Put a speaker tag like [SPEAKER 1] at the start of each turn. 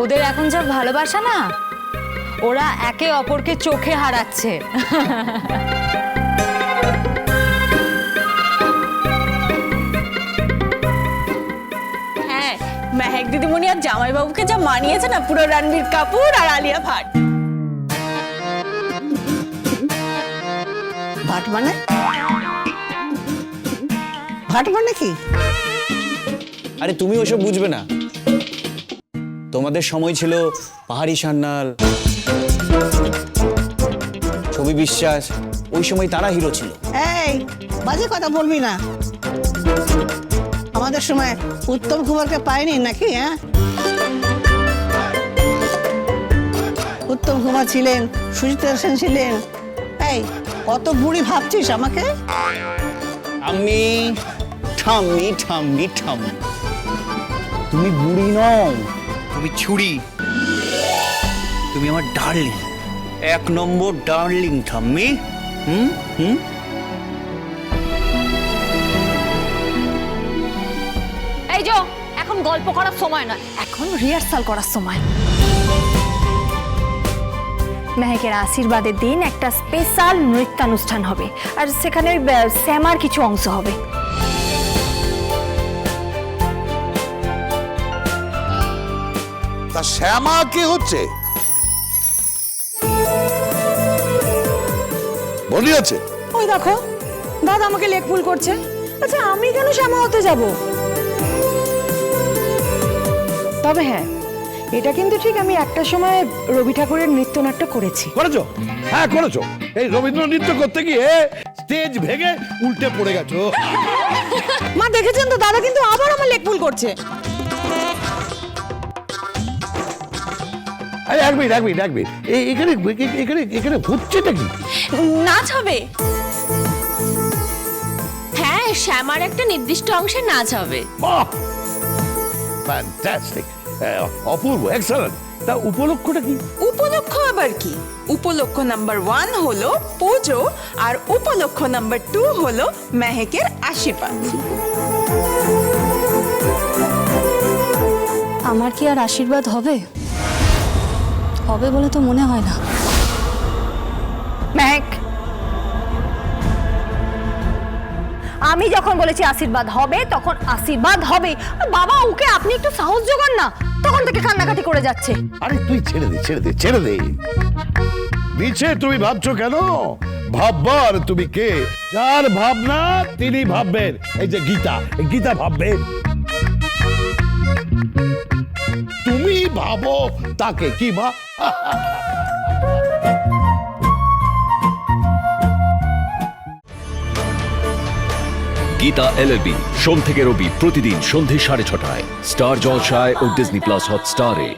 [SPEAKER 1] ওদের এখন যা ভালোবাসা না ওরা একে অপরকে চোখে হারাচ্ছে।
[SPEAKER 2] হ্যাঁ মেহেক দিদিমণি আর জামাইবাবুকে যা মানিয়েছে না পুরো রণবীর কাপুর আর আলিয়া ভাট।
[SPEAKER 3] ভাট মানে? ভাট মানে কি?
[SPEAKER 4] আরে তুমি ওসব বুঝবে না। তোমাদের সময় ছিল পাহাড়ি সান্যাল ছবি বিশ্বাস ওই সময় তারা হিরো ছিল।
[SPEAKER 3] এই বাজে কথা বলবি না। আমাদের সময় উত্তম কুমারকে পাইনি নাকি হ্যাঁ? উত্তম কুমার ছিলেন সুজিতা সেন ছিলেন। এই কত বুড়ি ভাবছিস আমাকে?
[SPEAKER 4] আমি ঠাম্মি ঠাম্মি ঠাম্মি। তুমি বুড়ি নও। তুমি ছুরি। তুমি আমার ডার্লিং। এক নম্বর ডার্লিং ঠাম্মি। হুম? হুম?
[SPEAKER 1] এই যো এখন গল্প করার সময় নয় এখন রিহার্সাল করার সময়। মেহেকের আশীর্বাদের দিন একটা স্পেশাল নৃত্যানুষ্ঠান হবে আর সেখানে ওই, শ্যামার কিছু অংশ হবে।
[SPEAKER 5] তা শ্যামা কে হচ্ছে? মনে আছে।
[SPEAKER 6] ওই দেখো দাদা আমাকে লেগ পুল করছে। আচ্ছা আমি কেন শ্যামা হতে যাব? তবে হ্যাঁ এটা কিন্তু ঠিক আমি একটা সময় রবি ঠাকুরের নৃত্যনাট্য করেছি।
[SPEAKER 5] করেছ? হ্যাঁ করেছ। এই রবীন্দ্র নৃত্য করতে গিয়ে স্টেজ ভেঙে উল্টে পড়ে গেছো।
[SPEAKER 6] মা দেখেছেন তো? দাদা কিন্তু আবার আমার লেগ পুল করছে।
[SPEAKER 5] আরে এক মিনিট এক মিনিট এক মিনিট। এই এখানে এখানে এখানে হচ্ছেটা কি?
[SPEAKER 2] নাচ হবে। হ্যাঁ শ্যামার একটা নির্দিষ্ট অংশে নাচ হবে।
[SPEAKER 5] বাহ! ফ্যান্টাস্টিক অপূর্ব এক্সেলেন্ট তা উপলক্ষটা কি?
[SPEAKER 7] উপলক্ষ আবার কি? উপলক্ষ নাম্বার ওয়ান হলো পুজো আর উপলক্ষ নাম্বার টু হলো মেহেকের আশীর্বাদ।
[SPEAKER 1] আমার কি আর আশীর্বাদ হবে? হবে বলে তো মনে হয় না। আমি যখন বলেছি আশীর্বাদ হবে তখন আশীর্বাদ হবে। বাবা ওকে আপনি একটু সাহস জোগান না। তখন থেকে কান্নাকাটি করে যাচ্ছে।
[SPEAKER 5] আরে তুই ছেড়ে দে ছেড়ে দে ছেড়ে দে। মিছে তুমি ভাবছ কেন? ভাববার তুমি কে? যার ভাবনা তিনি ভাববেন। এই যে গীতা গীতা ভাববেন তাকে, কি মা?
[SPEAKER 8] গীতা এলএলবি সোম থেকে রবি, প্রতিদিন সন্ধে সাড়ে ছটায়। স্টার জলসায় ও ডিজনি প্লাস হটস্টারে।